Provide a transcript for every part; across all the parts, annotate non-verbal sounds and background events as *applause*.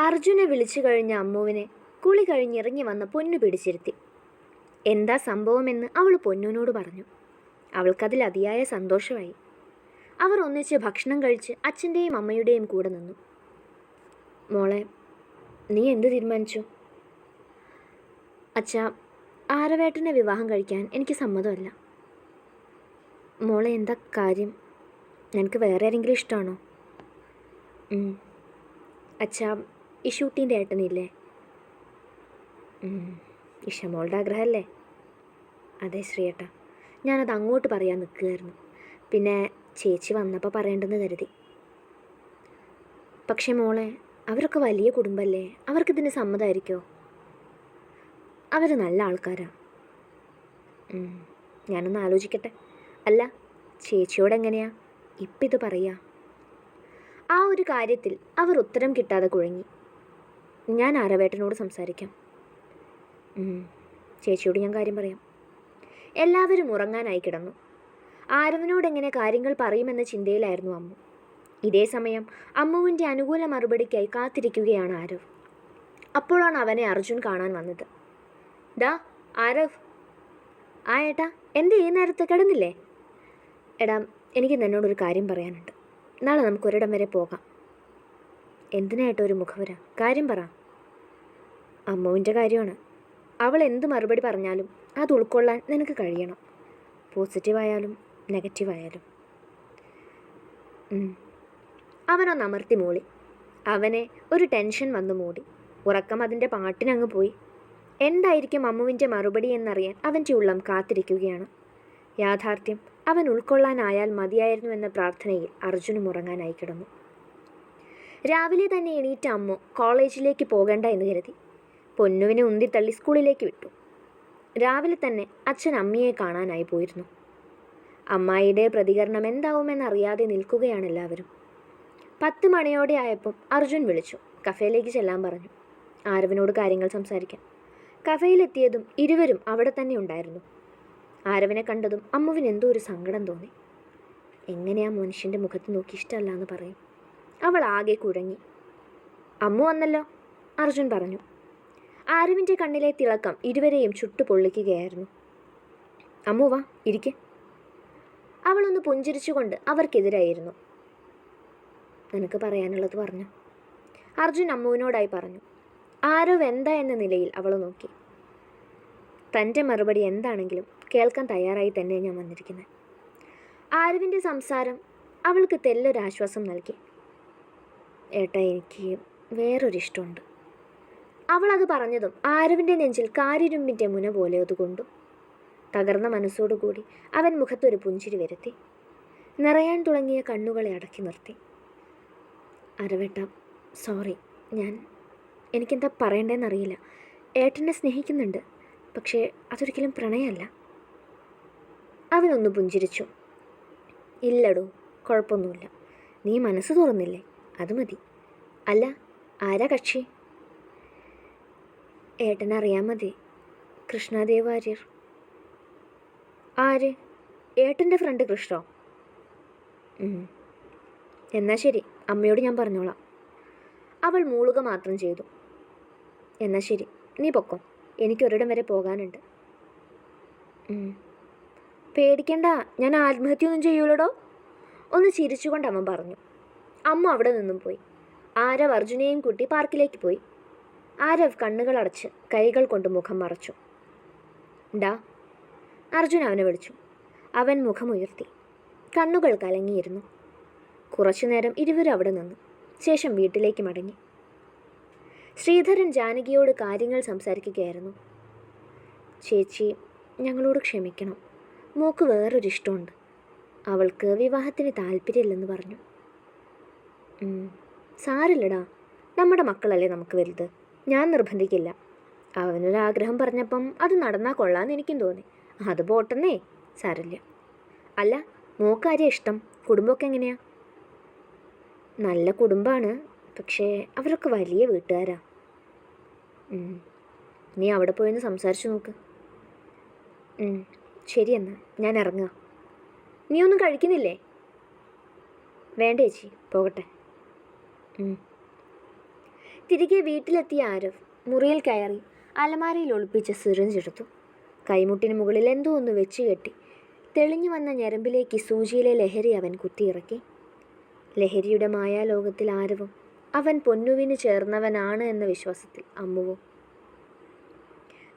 അർജുനെ വിളിച്ചു കഴിഞ്ഞ അമ്മുവിനെ കുളി കഴിഞ്ഞിറങ്ങി വന്ന പൊന്നു പിടിച്ചിരുത്തി. എന്താ സംഭവമെന്ന് അവൾ പൊന്നുവിനോട് പറഞ്ഞു. അവൾക്കതിൽ അതിയായ സന്തോഷമായി. അവർ ഒന്നിച്ച് ഭക്ഷണം കഴിച്ച് അച്ഛന്റെയും അമ്മയുടെയും കൂടെ നിന്നു. മോളെ നീ എന്ത് തീരുമാനിച്ചു? അച്ഛ ആരവേട്ടനെ വിവാഹം കഴിക്കാൻ എനിക്ക് സമ്മതമല്ല. മോളെ എന്താ കാര്യം? നിനക്ക് വേറെ ആരെങ്കിലും ഇഷ്ടമാണോ. അച്ഛാ ഇഷൂട്ടീന്റെ ഏട്ടനില്ലേ. ഇഷമോളുടെ ആഗ്രഹമല്ലേ? അതെ ശ്രീയേട്ട. ഞാനത് അങ്ങോട്ട് പറയാൻ നിൽക്കുകയായിരുന്നു. പിന്നെ ചേച്ചി വന്നപ്പോൾ പറയേണ്ടെന്ന് കരുതി. പക്ഷേ മോളെ അവരൊക്കെ വലിയ കുടുംബമല്ലേ? അവർക്കിതിന് സമ്മതമായിരിക്കുമോ അവർ നല്ല ആൾക്കാരാ. ഞാനൊന്ന് ആലോചിക്കട്ടെ. അല്ല ചേച്ചിയോട് എങ്ങനെയാ? ഇപ്പിത് പറയാ. ആ ഒരു കാര്യത്തിൽ അവർ ഉത്തരം കിട്ടാതെ കുഴങ്ങി. ഞാൻ ആരവേട്ടനോട് സംസാരിക്കാം. ചേച്ചിയോട് ഞാൻ കാര്യം പറയാം. എല്ലാവരും ഉറങ്ങാനായി കിടന്നു. ആരവനോട് എങ്ങനെ കാര്യങ്ങൾ പറയുമെന്ന ചിന്തയിലായിരുന്നു അമ്മു. ഇതേ സമയം അമ്മുവിന്റെ അനുകൂല മറുപടിക്കായി കാത്തിരിക്കുകയാണ് ആരവ്. അപ്പോഴാണ് അവനെ അർജുൻ കാണാൻ വന്നത്. ഡാ ആരവ്. ആ ഏട്ടാ എന്ത് ഈ നേരത്തെ കിടന്നില്ലേ? എടാ എനിക്ക് നിന്നോടൊരു കാര്യം പറയാനുണ്ട്. നാളെ നമുക്കൊരിടം വരെ പോകാം. എന്തിനായിട്ടൊരു മുഖവര? കാര്യം പറ. അമ്മുവിന്റെ കാര്യമാണ്. അവൾ എന്ത് മറുപടി പറഞ്ഞാലും അത് ഉൾക്കൊള്ളാൻ നിനക്ക് കഴിയണം. പോസിറ്റീവായാലും നെഗറ്റീവായാലും. അവനൊന്ന് അമർത്തി മൂളി. അവനെ ഒരു ടെൻഷൻ വന്നു മൂടി. ഉറക്കം അതിന്റെ പാട്ടിനങ്ങ് പോയി. എന്തായിരിക്കും അമ്മുവിന്റെ മറുപടി എന്നറിയാൻ അവന്റെ ഉള്ളം കാത്തിരിക്കുകയാണ്. യാഥാർത്ഥ്യം അവൻ ഉൾക്കൊള്ളാനായാൽ മതിയായിരുന്നു എന്ന പ്രാർത്ഥനയിൽ അർജുനും ഉറങ്ങാനായി കിടന്നു. രാവിലെ തന്നെ എണീറ്റ അമ്മു കോളേജിലേക്ക് പോകേണ്ട എന്ന് കരുതി. പൊന്നുവിനെ ഉന്തിത്തള്ളി സ്കൂളിലേക്ക് വിട്ടു. രാവിലെ തന്നെ അച്ഛൻ അമ്മയെ കാണാനായി പോയിരുന്നു. അമ്മായിയുടെ പ്രതികരണം എന്താവുമെന്നറിയാതെ നിൽക്കുകയാണ് എല്ലാവരും. പത്ത് മണിയോടെ ആയപ്പം അർജുൻ വിളിച്ചു. കഫേയിലേക്ക് ചെല്ലാൻ പറഞ്ഞു. ആരവനോട് കാര്യങ്ങൾ സംസാരിക്കാം കഫേയിലെത്തിയതും ഇരുവരും അവിടെ തന്നെ ഉണ്ടായിരുന്നു. ആരവനെ കണ്ടതും അമ്മുവിന് എന്തോ ഒരു സങ്കടം തോന്നി. എങ്ങനെയാ മനുഷ്യന്റെ മുഖത്ത് നോക്കി ഇഷ്ടമല്ല എന്ന് പറയും. അവൾ ആകെ കുഴങ്ങി. അമ്മു വന്നല്ലോ? അർജുൻ പറഞ്ഞു. ആരവിന്റെ കണ്ണിലെ തിളക്കം ഇരുവരെയും ചുട്ടുപൊള്ളിക്കുകയായിരുന്നു. പൊള്ളിക്കുകയായിരുന്നു അമ്മു വാ ഇരിക്കെ. അവളൊന്ന് പുഞ്ചിരിച്ചുകൊണ്ട് അവർക്കെതിരായിരുന്നു. നിനക്ക് പറയാനുള്ളത് പറഞ്ഞു. അർജുൻ അമ്മുവിനോടായി പറഞ്ഞു. ആരവ് എന്താ എന്ന നിലയിൽ അവൾ നോക്കി. തന്റെ മറുപടി എന്താണെങ്കിലും കേൾക്കാൻ തയ്യാറായി തന്നെ ഞാൻ വന്നിരിക്കുന്നത് ആരവിന്റെ സംസാരം അവൾക്ക് തെല്ലൊരാശ്വാസം നൽകി. ഏട്ടാ എനിക്ക് വേറൊരിഷ്ടമുണ്ട്. അവൾ അത് പറഞ്ഞതും ആരവിന്റെ നെഞ്ചിൽ കാരിരുമ്പിന്റെ മുന പോലെ അതുകൊണ്ടു തകർന്ന മനസ്സോടുകൂടി അവൻ മുഖത്തൊരു പുഞ്ചിരി വരുത്തി. നിറയാൻ തുടങ്ങിയ കണ്ണുകളെ അടക്കി നിർത്തി. അരവേട്ട സോറി ഞാൻ എനിക്കെന്താ പറയണ്ടേന്നറിയില്ല. ഏട്ടനെ സ്നേഹിക്കുന്നുണ്ട് പക്ഷേ അതൊരിക്കലും പ്രണയമല്ല. അവനൊന്ന് പുഞ്ചിരിച്ചു. ഇല്ലടോ കുഴപ്പമൊന്നുമില്ല. നീ മനസ്സ് തുറന്നില്ലേ? അത് മതി. അല്ല ആരാ കക്ഷി? ഏട്ടനറിയാൻ മതി. കൃഷ്ണദേവ് വാര്യർ. ആര്? ഏട്ടന്റെ ഫ്രണ്ട് കൃഷ്ണോ? എന്നാൽ ശരി അമ്മയോട് ഞാൻ പറഞ്ഞോളാം. അവൾ മൂളുക മാത്രം ചെയ്തു. എന്നാൽ ശരി നീ പൊക്കോ. എനിക്കൊരിടം വരെ പോകാനുണ്ട്. പേടിക്കണ്ട ഞാൻ ആത്മഹത്യയൊന്നും ചെയ്യൂലടോ. ഒന്ന് ചിരിച്ചുകൊണ്ട് അമ്മ പറഞ്ഞു. അമ്മ അവിടെ നിന്നും പോയി. ആരവ് അർജുനെയും കൂട്ടി പാർക്കിലേക്ക് പോയി. ആരവ് കണ്ണുകൾ അടച്ച് കൈകൾ കൊണ്ട് മുഖം മറച്ചു. ഡാ അർജുൻ അവനെ വിളിച്ചു. അവൻ മുഖമുയർത്തി. കണ്ണുകൾ കലങ്ങിയിരുന്നു. കുറച്ചുനേരം ഇരുവരും അവിടെ നിന്നു. ശേഷം വീട്ടിലേക്ക് മടങ്ങി. ശ്രീധരൻ ജാനകിയോട് കാര്യങ്ങൾ സംസാരിക്കുകയായിരുന്നു. ചേച്ചി ഞങ്ങളോട് ക്ഷമിക്കണം. മോക്ക് വേറൊരിഷ്ടമുണ്ട് അവൾക്ക് വിവാഹത്തിന് താല്പര്യമില്ലെന്ന് പറഞ്ഞു. സാരില്ലടാ നമ്മുടെ മക്കളല്ലേ നമുക്ക് വലുത്. ഞാൻ നിർബന്ധിക്കില്ല. അവനൊരാഗ്രഹം പറഞ്ഞപ്പം അത് നടന്നാൽ കൊള്ളാമെന്ന് എനിക്കും തോന്നി. അത് പോട്ടെന്നേ സരല്യ. അല്ല മോക്കാര്യ ഇഷ്ടം. കുടുംബമൊക്കെ എങ്ങനെയാ? നല്ല കുടുംബമാണ് പക്ഷേ അവരൊക്കെ വലിയ വീട്ടുകാരാ. നീ അവിടെ പോയൊന്ന് സംസാരിച്ചു നോക്ക്. ശരിയെന്നാ ഞാൻ ഇറങ്ങുക നീ ഒന്നും കഴിക്കുന്നില്ലേ? വേണ്ട ചേച്ചി പോകട്ടെ. തിരികെ വീട്ടിലെത്തിയ ആരവ് മുറിയിൽ കയറി അലമാരയിൽ ഒളിപ്പിച്ച സിറിഞ്ച് എടുത്തു കൈമുട്ടിന് മുകളിൽ എന്തോ ഒന്ന് വെച്ച് കെട്ടി തെളിഞ്ഞു വന്ന ഞരമ്പിലേക്ക് സൂചിയിലെ ലഹരി അവൻ കുത്തിയിറക്കി. ലഹരിയുടെ മായാലോകത്തിൽ ആരവും അവൻ പൊന്നുവിന് ചേർന്നവനാണ് എന്ന വിശ്വാസത്തിൽ അമ്മുവും?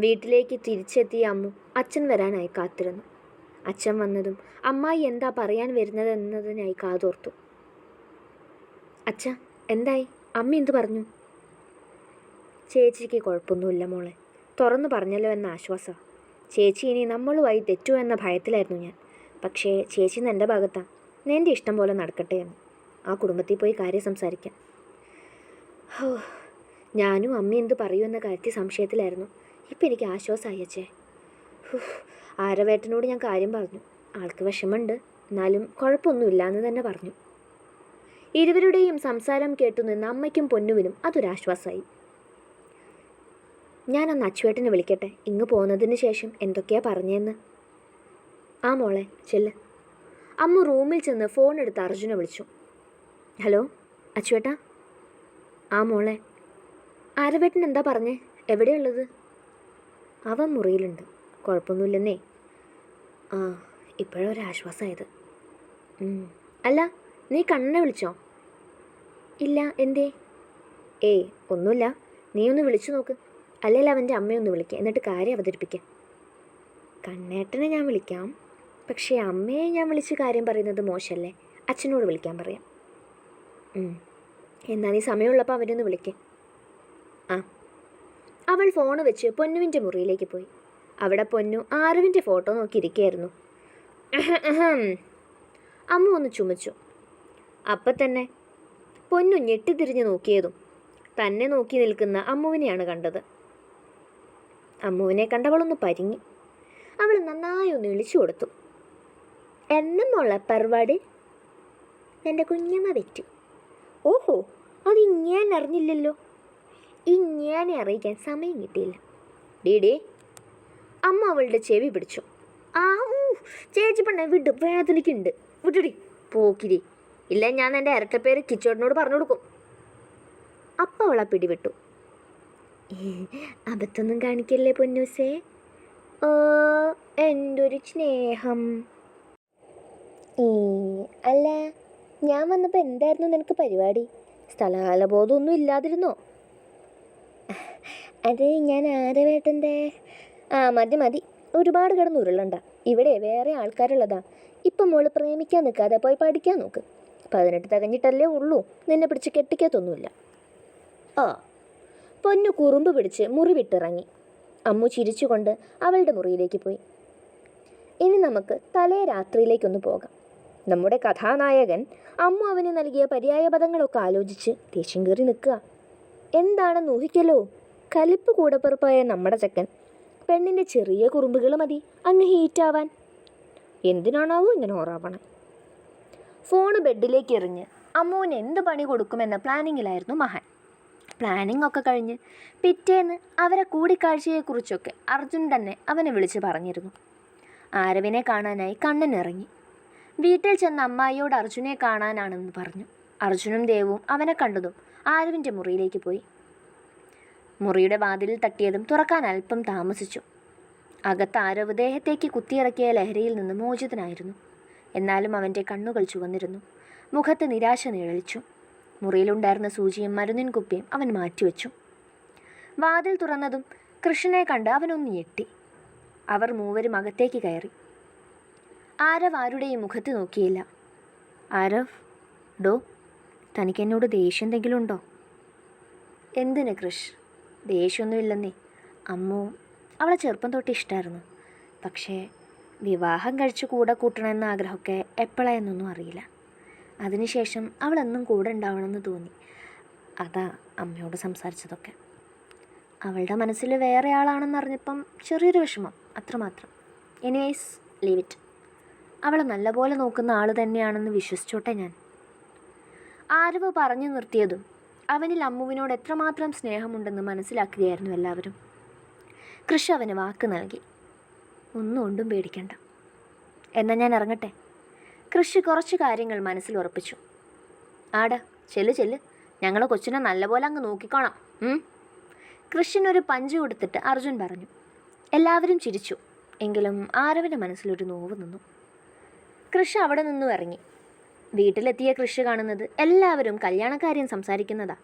വീട്ടിലേക്ക് തിരിച്ചെത്തിയ അമ്മു അച്ഛൻ വരാനായി കാത്തിരുന്നു. അച്ഛൻ വന്നതും അമ്മായി എന്താ പറയാൻ വരുന്നതെന്നതിനായി കാതോർത്തു. അച്ഛ എന്തായി? അമ്മ എന്തു പറഞ്ഞു? ചേച്ചിക്ക് കുഴപ്പമൊന്നുമില്ല മോളെ. തുറന്നു പറഞ്ഞല്ലോ എന്ന ആശ്വാസം. ചേച്ചി ഇനി നമ്മളുമായി തെറ്റു എന്ന ഭയത്തിലായിരുന്നു ഞാൻ. പക്ഷേ ചേച്ചി എന്റെ ഭാഗത്താണ് എന്റെ ഇഷ്ടം പോലെ നടക്കട്ടെ എന്ന്. ആ കുടുംബത്തിൽ പോയി കാര്യം സംസാരിക്കാം. ഹോ ഞാനും അമ്മ എന്ത് പറയൂ എന്ന കാര്യത്തിൽ സംശയത്തിലായിരുന്നു. ഇപ്പം എനിക്ക് ആശ്വാസമായി അച്ഛേ. ആരവേട്ടനോട് ഞാൻ കാര്യം പറഞ്ഞു. ആൾക്ക് വിഷമമുണ്ട്. എന്നാലും കുഴപ്പമൊന്നുമില്ല എന്ന് തന്നെ പറഞ്ഞു. ഇരുവരുടെയും സംസാരം കേട്ടു നിന്ന് അമ്മയ്ക്കും പൊന്നുവിനും അതൊരാശ്വാസമായി. ഞാനൊന്ന് അച്ചുവേട്ടനെ വിളിക്കട്ടെ. ഇങ്ങ് പോകുന്നതിന് ശേഷം എന്തൊക്കെയാ പറഞ്ഞതെന്ന് ആ മോളെ ചെല്ല്. അമ്മ റൂമിൽ ചെന്ന് ഫോൺ എടുത്ത് അർജുനെ വിളിച്ചു. ഹലോ അച്ചുവേട്ടാ? ആ മോളെ. ആരവേട്ടൻ എന്താ പറഞ്ഞേ? എവിടെയുള്ളത്? അവൻ മുറിയിലുണ്ട്. കുഴപ്പമൊന്നുമില്ലെന്നേ. ആ ഇപ്പോഴൊരാശ്വാസമായത്. അല്ല നീ കണ്ണനെ വിളിച്ചോ? ഇല്ല എന്തേ? ഏയ് ഒന്നുമില്ല. നീ ഒന്ന് വിളിച്ചു നോക്ക്. അല്ലെങ്കിൽ അവന്റെ അമ്മയൊന്ന് വിളിക്കുക എന്നിട്ട് കാര്യം അവതരിപ്പിക്കുക കണ്ണേട്ടനെ ഞാൻ വിളിക്കാം. പക്ഷേ അമ്മയെ ഞാൻ വിളിച്ച് കാര്യം പറയുന്നത് മോശമല്ലേ അച്ഛനോട് വിളിക്കാൻ പറയാം. എന്നാൽ ഈ സമയമുള്ളപ്പോൾ അവനൊന്ന് വിളിക്കേ. ആ. അവൾ ഫോൺ വെച്ച് പൊന്നുവിന്റെ മുറിയിലേക്ക് പോയി. അവിടെ പൊന്നു ആരവിന്റെ ഫോട്ടോ നോക്കിയിരിക്കുകയായിരുന്നു. അമ്മ ഒന്ന് ചുമച്ചു. അപ്പം തന്നെ പൊന്നു ഞെട്ടിത്തിരിഞ്ഞ് നോക്കിയതും തന്നെ നോക്കി നിൽക്കുന്ന അമ്മുവിനെയാണ് കണ്ടത്. അമ്മുവിനെ കണ്ടവളൊന്ന് പരിങ്ങി. അവൾ നന്നായി ഒന്ന് ഇളിച്ചു കൊടുത്തു. എന്നെ മോളെ പരിപാടി? എന്റെ കുഞ്ഞമ്മ വെറ്റു ഓഹോ അത് ഇങ്ങനെ അറിഞ്ഞില്ലല്ലോ. ഇങ്ങനെ അറിയിക്കാൻ സമയം കിട്ടിയില്ല. ഡീഡി അമ്മ അവളുടെ ചെവി പിടിച്ചു. ആ ഊ, ചേച്ചി പെണ്ണെ വിട് വേദനയ്ക്കുണ്ട് വിട്ടിടി പോക്കിരി. ഇല്ല ഞാൻ എന്റെ ഇരട്ടപ്പേര് കിച്ചോടിനോട് പറഞ്ഞു കൊടുക്കും അപ്പം അവളെ പിടിവിട്ടു. *laughs* അബദ്ധമൊന്നും കാണിക്കല്ലേ പൊന്നൂസേ? ഓ എന്തൊരു സ്നേഹം. ഏ അല്ല ഞാൻ വന്നപ്പോൾ എന്തായിരുന്നു നിനക്ക് പരിപാടി? സ്ഥലകാലബോധമൊന്നും ഇല്ലാതിരുന്നോ? *laughs* അത് ഞാൻ ആരെ ആരവേട്ടന്റെ ആ മതി മതി. ഒരുപാട് കിടന്ന് ഉരുളണ്ട. ഇവിടെ വേറെ ആൾക്കാരുള്ളതാ. ഇപ്പം മോൾ പ്രേമിക്കാൻ നിൽക്കാതെ പോയി പഠിക്കാൻ നോക്ക്. പതിനെട്ട് തകഞ്ഞിട്ടല്ലേ ഉള്ളൂ. നിന്നെ പിടിച്ച് കെട്ടിക്കത്തൊന്നുമില്ല. ആ പൊന്നു കുറുമ്പ് പിടിച്ച് മുറി വിട്ടിറങ്ങി അമ്മു ചിരിച്ചുകൊണ്ട് അവളുടെ മുറിയിലേക്ക് പോയി. ഇനി നമുക്ക് തലേ രാത്രിയിലേക്കൊന്ന് പോകാം. നമ്മുടെ കഥാനായകൻ അമ്മു അവന് നൽകിയ പര്യായ പദങ്ങളൊക്കെ ആലോചിച്ച് ദേഷ്യം കയറി നിൽക്കുക. എന്താണെന്ന് ഊഹിക്കലോ കലിപ്പ് കൂടപ്പിറപ്പായ നമ്മുടെ ചക്കൻ പെണ്ണിന്റെ ചെറിയ കുറുമ്പുകൾ മതി അങ്ങ് ഹീറ്റാവാൻ. എന്തിനാണാവോ ഇങ്ങനെ ഓറാവണം? ഫോണ് ബെഡിലേക്ക് എറിഞ്ഞ് അമ്മുവിന് എന്ത് പണി കൊടുക്കുമെന്ന പ്ലാനിങ്ങിലായിരുന്നു മഹാൻ. പ്ലാനിംഗ് ഒക്കെ കഴിഞ്ഞ് പിറ്റേന്ന് അവരെ കൂടിക്കാഴ്ചയെക്കുറിച്ചൊക്കെ അർജുൻ തന്നെ അവനെ വിളിച്ച് പറഞ്ഞിരുന്നു. ആരവിനെ കാണാനായി കണ്ണൻ ഇറങ്ങി. വീട്ടിൽ ചെന്ന അമ്മായിയോട് അർജുനെ കാണാനാണെന്ന് പറഞ്ഞു. അർജുനും ദേവും അവനെ കണ്ടതും ആരവിന്റെ മുറിയിലേക്ക് പോയി. മുറിയുടെ വാതിലിൽ തട്ടിയതും തുറക്കാൻ അല്പം താമസിച്ചു. അകത്ത് ആരവ് ദേഹത്തേക്ക് കുത്തിയിറക്കിയ ലഹരിയിൽ നിന്ന് മോചിതനായിരുന്നു. എന്നാലും അവന്റെ കണ്ണുകൾ ചുവന്നിരുന്നു. മുഖത്ത് നിരാശ നിഴലിച്ചു. മുറിയിലുണ്ടായിരുന്ന സൂചിയും മരുന്നിൻ കുപ്പിയും അവൻ മാറ്റിവെച്ചു. വാതിൽ തുറന്നതും കൃഷ്ണനെ കണ്ട് അവനൊന്ന് ഞെട്ടി. അവർ മൂവരും അകത്തേക്ക് കയറി. ആരവ് ആരുടെയും മുഖത്ത് നോക്കിയില്ല. ആരവ് ഡോ തനിക്ക് എന്നോട് ദേഷ്യം എന്തെങ്കിലും ഉണ്ടോ എന്തിന് കൃഷ്? ദേഷ്യമൊന്നുമില്ലെന്നേ. അമ്മു അവളെ ചെറുപ്പം തൊട്ട് ഇഷ്ടമായിരുന്നു പക്ഷേ വിവാഹം കഴിച്ച് കൂടെ കൂട്ടണമെന്ന ആഗ്രഹമൊക്കെ എപ്പോഴായെന്നൊന്നും അറിയില്ല. അതിനുശേഷം അവളെന്നും കൂടെ ഉണ്ടാവണമെന്ന് തോന്നി. അതാ അമ്മയോട് സംസാരിച്ചതൊക്കെ. അവളുടെ മനസ്സിൽ വേറെ ആളാണെന്നറിഞ്ഞപ്പം ചെറിയൊരു വിഷമം അത്രമാത്രം. എനിവേസ് ലീവ് ഇറ്റ് അവളെ നല്ലപോലെ നോക്കുന്ന ആൾ തന്നെയാണെന്ന് വിശ്വസിച്ചോട്ടെ ഞാൻ. ആരവ് പറഞ്ഞു നിർത്തിയതും അവനിൽ അമ്മുവിനോട് എത്രമാത്രം സ്നേഹമുണ്ടെന്ന് മനസ്സിലാക്കുകയായിരുന്നു എല്ലാവരും. കൃഷി അവന് വാക്ക് നൽകി. ഒന്നും ഒണ്ടും പേടിക്കണ്ട. എന്നാൽ ഞാൻ ഇറങ്ങട്ടെ? കൃഷി കുറച്ച് കാര്യങ്ങൾ മനസ്സിൽ ഉറപ്പിച്ചു. ആട ചെല്ല് ചെല്ല്. ഞങ്ങളെ കൊച്ചിനെ നല്ലപോലെ അങ്ങ് നോക്കിക്കോണം. കൃഷിനൊരു പഞ്ച് കൊടുത്തിട്ട് അർജുൻ പറഞ്ഞു. എല്ലാവരും ചിരിച്ചു. എങ്കിലും ആരവിന്റെ മനസ്സിലൊരു നോവ് നിന്നു. കൃഷ് അവിടെ നിന്നും ഇറങ്ങി. വീട്ടിലെത്തിയ കൃഷി കാണുന്നത് എല്ലാവരും കല്യാണക്കാര്യം സംസാരിക്കുന്നതാ.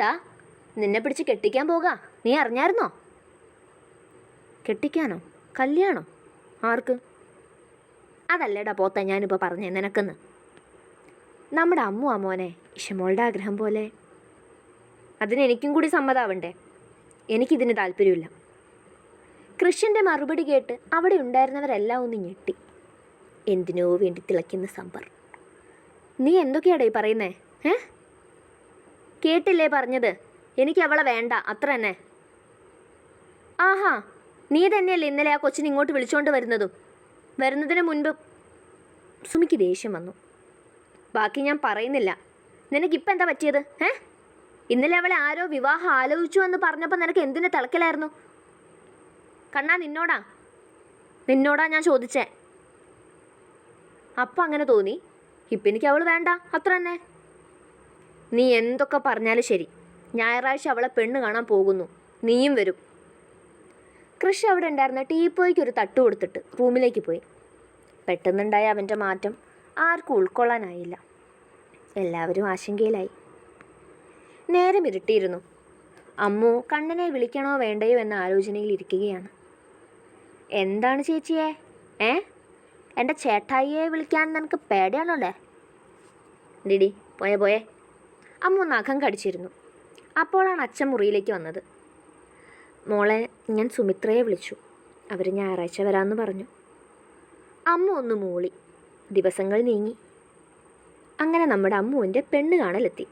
ഡാ നിന്നെ പിടിച്ച് കെട്ടിക്കാൻ പോകാ. നീ അറിഞ്ഞായിരുന്നോ? കെട്ടിക്കാനോ? കല്യാണോ? ആർക്ക്? അതല്ലേടാ പോത്ത ഞാനിപ്പോൾ പറഞ്ഞേ നിനക്കെന്ന്. നമ്മുടെ അമ്മു അമ്മോനെ ഇഷമോളുടെ ആഗ്രഹം പോലെ. അതിന് എനിക്കും കൂടി സമ്മതാവണ്ടേ? എനിക്കിതിന് താല്പര്യമില്ല. കൃഷ്യന്റെ മറുപടി കേട്ട് അവിടെ ഉണ്ടായിരുന്നവരെല്ലാം ഒന്ന് ഞെട്ടി. എന്തിനോ വേണ്ടി തിളയ്ക്കുന്ന സമ്പർ. നീ എന്തൊക്കെയാടേ പറയുന്നേ? ഏ? കേട്ടില്ലേ പറഞ്ഞത്? എനിക്ക് അവളെ വേണ്ട അത്ര തന്നെ. ആഹാ നീ തന്നെയല്ലേ ഇന്നലെ ആ കൊച്ചിനെ ഇങ്ങോട്ട് വിളിച്ചുകൊണ്ട് വരുന്നതും. വരുന്നതിന് മുൻപ് സുമിക്ക് ദേഷ്യം വന്നു. ബാക്കി ഞാൻ പറയുന്നില്ല. നിനക്കിപ്പോൾ എന്താ പറ്റിയത്? ഏ? ഇന്നലെ അവളെ ആരോ വിവാഹം ആലോചിച്ചു എന്ന് പറഞ്ഞപ്പോൾ നിനക്ക് എന്തിനു തിളക്കലായിരുന്നു കണ്ണാ നിന്നോടാ. നിന്നോടാ ഞാൻ ചോദിച്ചേ. അപ്പം അങ്ങനെ തോന്നി. ഇപ്പം എനിക്ക് അവൾ വേണ്ട അത്ര തന്നെ. നീ എന്തൊക്കെ പറഞ്ഞാലും ശരി. ഞായറാഴ്ച അവളെ പെണ്ണ് കാണാൻ പോകുന്നു. നീയും വരും. കൃഷി അവിടെ ഉണ്ടായിരുന്ന. ടീപ്പോയ്ക്ക് ഒരു തട്ട് കൊടുത്തിട്ട് റൂമിലേക്ക് പോയി. പെട്ടെന്നുണ്ടായ അവന്റെ മാറ്റം ആർക്കും ഉൾക്കൊള്ളാനായില്ല. എല്ലാവരും ആശങ്കയിലായി. നേരം ഇരുട്ടിയിരുന്നു അമ്മു കണ്ണനെ വിളിക്കണോ വേണ്ടയോ? എന്ന ആലോചനയിൽ ഇരിക്കുകയാണ്. എന്താണ് ചേച്ചിയെ? ഏ? എന്റെ ചേട്ടായിയെ വിളിക്കാൻ നിനക്ക് പേടിയാണല്ലേ? ഡിഡി പോയേ പോയേ. അമ്മ നഖം കടിച്ചിരുന്നു. അപ്പോഴാണ് അച്ഛൻ മുറിയിലേക്ക് വന്നത്. മോളെ ഞാൻ സുമിത്രയെ വിളിച്ചു. അവർ ഞായറാഴ്ച വരാമെന്ന് പറഞ്ഞു. അമ്മ ഒന്ന് മൂളി. ദിവസങ്ങൾ നീങ്ങി. അങ്ങനെ നമ്മുടെ അമ്മുവിന്റെ പെണ്ണ് കാണലെത്തി